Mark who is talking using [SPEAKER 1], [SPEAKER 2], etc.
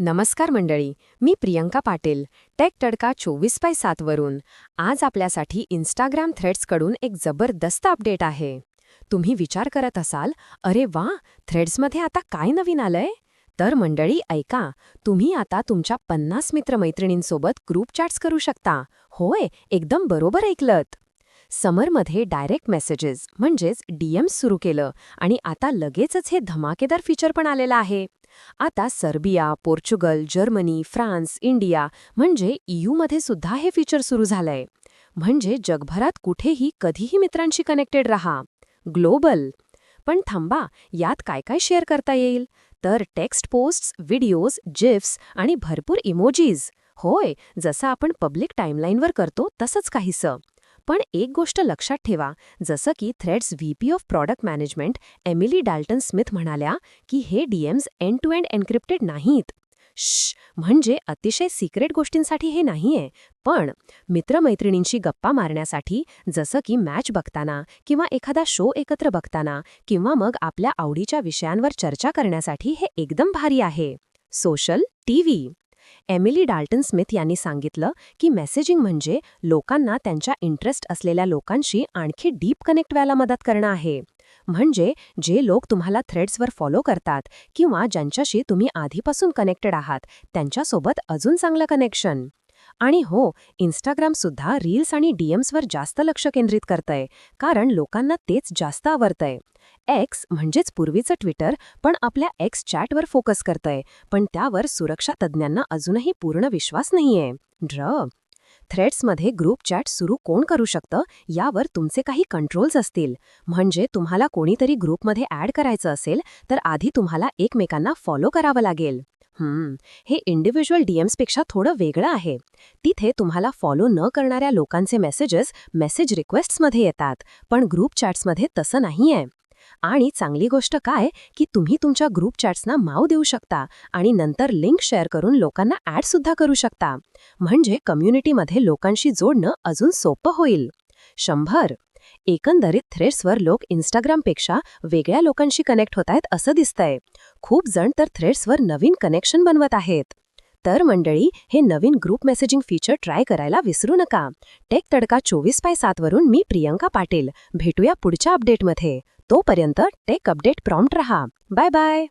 [SPEAKER 1] नमस्कार मंडळी मी प्रियंका पाटील टेक तडका चोवीस बाय सातवरून आज आपल्यासाठी इंस्टाग्राम थ्रेड्सकडून एक जबरदस्त अपडेट आहे. तुम्ही विचार करत असाल अरे वा थ्रेड्समध्ये आता काय नवीन आलंय? तर मंडळी ऐका तुम्ही आता तुमच्या पन्नास मित्रमैत्रिणींसोबत ग्रुप चॅट्स करू शकता. होय एकदम बरोबर ऐकलत. समरमध्ये डायरेक्ट मेसेजेस म्हणजेच डीएम्स सुरू केलं आणि आता लगेचच हे धमाकेदार फीचर पण आलेलं आहे. आता Serbia Portugal Germany France India म्हणजे ईयूमध्ये सुद्धा हे फीचर सुरू झालंय. म्हणजे जगभरात कुठेही कधीही मित्रांशी कनेक्टेड रहा. ग्लोबल पण थांबा यात काय काय शेअर करता येईल? तर टेक्स्ट पोस्ट्स व्हिडिओज जिफ्स आणि भरपूर इमोजीज होय जसं आपण पब्लिक टाईमलाईनवर करतो तसंच काहीसं. पण एक गोष्ट लक्षात ठेवा जसं की threads VP of product management Emily Dalton Smith म्हणाल्या की हे DMs end to end encrypted नाहीत. श म्हणजे अतिशय सिक्रेट गोष्टींसाठी हे नाहीये. पण मित्रमैत्रिणींशी गप्पा मारण्यासाठी जसं की मॅच बघताना किंवा एखादा शो एकत्र बघताना किंवा मग आपल्या आवडीच्या विषयांवर चर्चा करण्यासाठी हे एकदम भारी आहे. Social TV Emily Dalton Smith यांनी सांगितलं की मेसेजिंग म्हणजे लोकांना त्यांच्या इंटरेस्ट असलेल्या लोकांशी आणखी डीप कनेक्ट व्हायला मदत करणं आहे. म्हणजे जे लोक तुम्हाला थ्रेड्सवर फॉलो करतात किंवा ज्यांच्याशी तुम्ही आधीपासून कनेक्टेड आहात त्यांच्यासोबत अजून चांगलं कनेक्शन. आणि हो इन्स्टाग्रामसुद्धा रील्स आणि डीएम्सवर जास्त लक्ष केंद्रित करतंय कारण लोकांना तेच जास्त आवडतंय. एक्स म्हणजेच पूर्वीचं ट्विटर पण आपल्या एक्स चॅटवर फोकस करतंय पण त्यावर सुरक्षा तज्ज्ञांना अजूनही पूर्ण विश्वास नाहीये. ड्र थ्रेड्समध्ये ग्रुप चॅट सुरू कोण करू शकतं यावर तुमचे काही कंट्रोल्स असतील. म्हणजे तुम्हाला कोणीतरी ग्रुपमध्ये ॲड करायचं असेल तर आधी तुम्हाला एकमेकांना फॉलो करावं लागेल. हे इंडिव्हिज्युअल डीएम्सपेक्षा थोडं वेगळं आहे. तिथे तुम्हाला फॉलो न करणाऱ्या लोकांचे मेसेजेस मेसेज रिक्वेस्ट्समध्ये येतात. पण ग्रुप चॅट्समध्ये तसं नाहीये. आणि चांगली गोष्ट काय की तुम्ही तुमच्या ग्रुप चॅट्सना माव देऊ शकता आणि नंतर लिंक शेअर करून लोकांना ॲड सुद्धा करू शकता. म्हणजे कम्युनिटीमध्ये लोकांशी जोडणं अजून सोपं होईल. शंभर एकंदरीत थ्रेड्सवर लोक इंस्टाग्रामपेक्षा वेगळ्या लोकांशी कनेक्ट होत आहेत असं दिसतंय. खूप जण तर थ्रेड्सवर नवीन कनेक्शन बनवत आहेत. तर मंडळी हे नवीन ग्रुप मेसेजिंग फीचर ट्राय करायला विसरू नका. टेक तडका चोवीस बाय सातवरून मी प्रियंका पाटील. भेटूया पुढच्या अपडेटमध्ये तोपर्यंत टेक अपडेट प्रॉम्प्ट रहा. Bye bye